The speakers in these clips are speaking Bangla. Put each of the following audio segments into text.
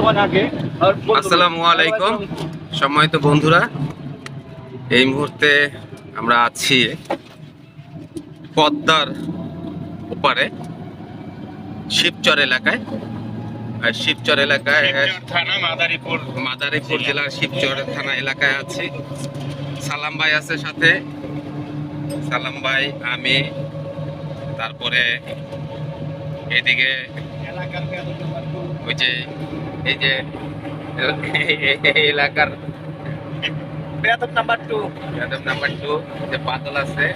আসসালামু আলাইকুম। সম্মানিত বন্ধুরা এই মুহূর্তে আমরা আছি পদ্মার ওপারে শিবচর এলাকায়। আর শিবচর এলাকায় থানা মাদারীপুর। মাদারীপুর জেলার শিবচর থানা এলাকায় আছি। সালাম ভাই আছে সাথে। সালাম ভাই আমি তারপরে এদিকে ওই যে এই যে এলাকার বেয়াদব number two Yadav number two যে বাদল আছে।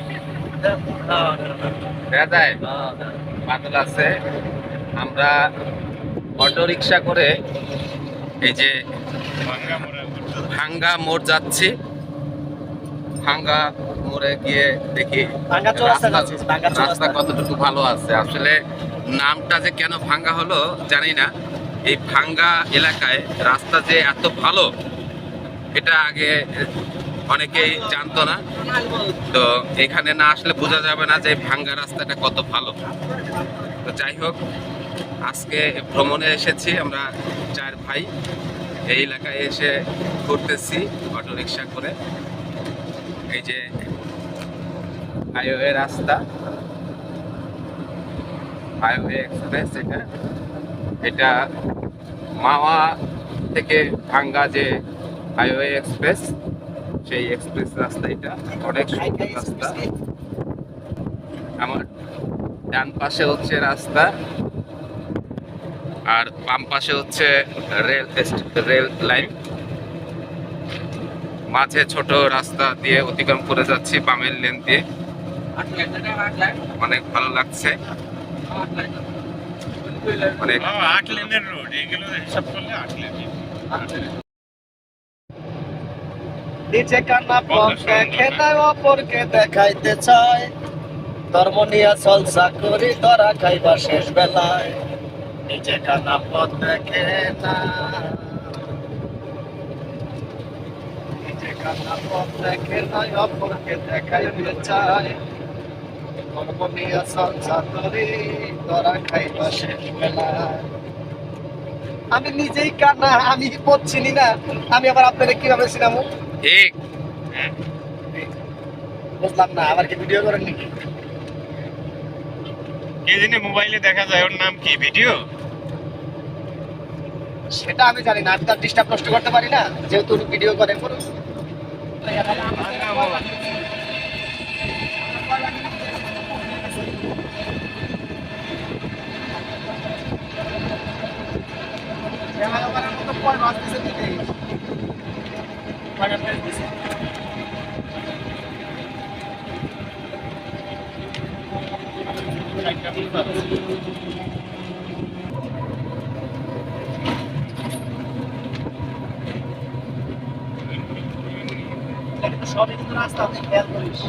দেখা যায়? বাদল আছে। আমরা অটো রিক্সা করে এই যে ভাঙ্গা মোড় যাচ্ছি। ভাঙ্গা মোড়ে গিয়ে দেখি রাস্তা-। কতটুকু ভালো আছে। আসলে নামটা যে কেন ভাঙ্গা হলো জানি না। এই ভাঙ্গা এলাকায় রাস্তা যে এত ভালো, এটা আগে অনেকেই জানতো না। তো এখানে না আসলে বোঝা যাবে না যে ভাঙ্গা রাস্তাটা কত ভালো। তো যাই হোক, আজকে ভ্রমণে এসেছি আমরা চার ভাই। এই এলাকায় এসে ঘুরতেছি অটো রিক্সা করে। এই যে হাইওয়ে রাস্তা। হাইওয়ে এক্সপ্রেস এটা। এটা মাওয়া থেকে ভাঙ্গা যে হাইওয়ে এক্সপ্রেস সেই এক্সপ্রেস রাস্তা এটা। অনেক সুন্দর রাস্তা। আমার ডান পাশে হচ্ছে রাস্তা আর বাম পাশে হচ্ছে রেল রেল লাইন। মাঝে ছোট রাস্তা দিয়ে অতিক্রম করে যাচ্ছি বামের লেন দিয়ে। অনেক ভালো লাগছে। অনেক। ও, আট লেনের রোড এগুলো হিসাব করলে আট লেন নিচে কান্না পথ দেখে নাই অপরকে দেখাইতে চায়। ধর্ম নিয়ে চলসা করি ধরা খাইবা শেষ বেলায়। নিচে কান্না পথ দেখে না নিচে কান্না পথ দেখে নাই অপরকে দেখাইতে চায়। খাইবা শেষ বেলায় আমি নিজেই কান্না আমি পথ চিনি না আমি আবার আপনাদের কীভাবে ঠিক বুঝলাম না আবার কি ভিডিও করেন নাকি কে জানি মোবাইলে দেখা যায় ওর নাম কি ভিডিও সেটা আমি জানি না আমি তার ডিস্টার্ব নষ্ট করতে পারি না যেহেতু ভিডিও করেন করুন সবই কিন্তু রাস্তা আপনি খেয়াল করিস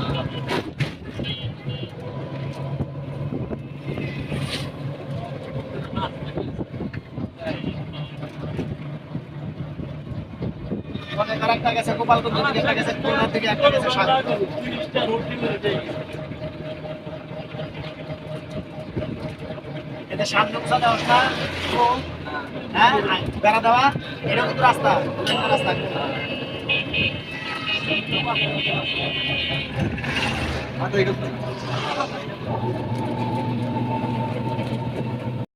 আরেকটা গেছে, গোপালগঞ্জ থেকে একটা গেছে একটা গেছে উঠা দেওয়া হ্যাঁ বেড়া দেওয়া কিন্তু রাস্তা রাস্তা। হয়তো এটা